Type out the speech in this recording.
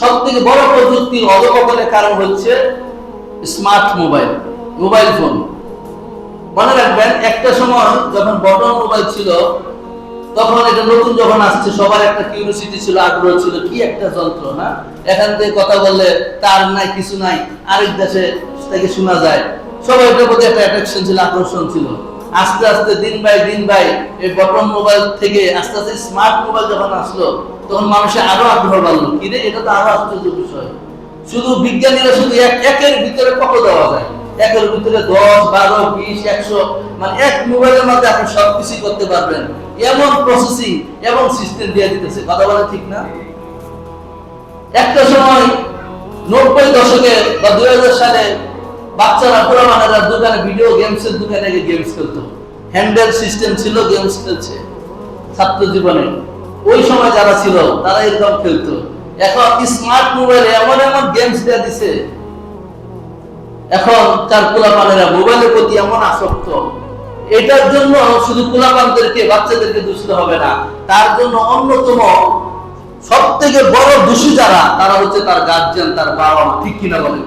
সব থেকে বড় প্রযুক্তির অধপতনের কারণ হচ্ছে স্মার্ট মোবাইল মোবাইল ফোন মনে রাখবেন, একটা সময় যখন বটন মোবাইল ছিল, তখন এটা নতুন যখন আসছে, সবার একটা কিউরিয়াসিটি ছিল, আগ্রহ ছিল, কি একটা যন্ত্র না এখান থেকে কথা বললে তার নাই, কিছু নাই, আরেক দেশে থেকে শোনা যায়। সবাই এটার প্রতি একটা অ্যাট্রাকশন ছিল, আকর্ষণ ছিল। আস্তে আস্তে দিন বাই দিন বাই এই বটন মোবাইল থেকে আস্তে আস্তে স্মার্ট মোবাইল যখন আসলো, তখন মানুষের আরও আগ্রহ বাড়লো। কি রে, এটা তো আরও আশ্চর্য বিষয়। শুধু বিজ্ঞানীরা শুধু এক, একের ভিতরে কত দেওয়া যায়? একের ভিতরে দশ, বারো, বিশ, একশো মানে এক মোবাইলের মধ্যে আপনি সব কিছু করতে পারবেন। এমন প্রসেসিং এবং সিস্টেম দিয়ে দিতেছে। কথা বলা ঠিক না? একটা সময় নব্বই দশকে বা দুই হাজার সালে বাচ্চারা পুরামানেরা দোকানে ভিডিও গেমসের দোকানে গিয়ে গেমস খেলতো। হ্যান্ডেল সিস্টেম ছিল গেমস খেলছে। ছাত্র জীবনে। ওই সময় যারা ছিল, তারা এরকম খেলতো। এখন স্মার্ট মোবাইলে এমন এমন গেমস দেওয়া দিছে। এখন তার পোলাপানেরা মোবাইলের প্রতি এমন আসক্ত। এটার জন্য শুধু পোলাপানদেরকে, বাচ্চাদেরকে দূষিত হবে না। তার জন্য অন্যতম সব থেকে বড় দোষী যারা, তারা হচ্ছে তার গার্জিয়ান তার বাবা ঠিক কিনা বলেন?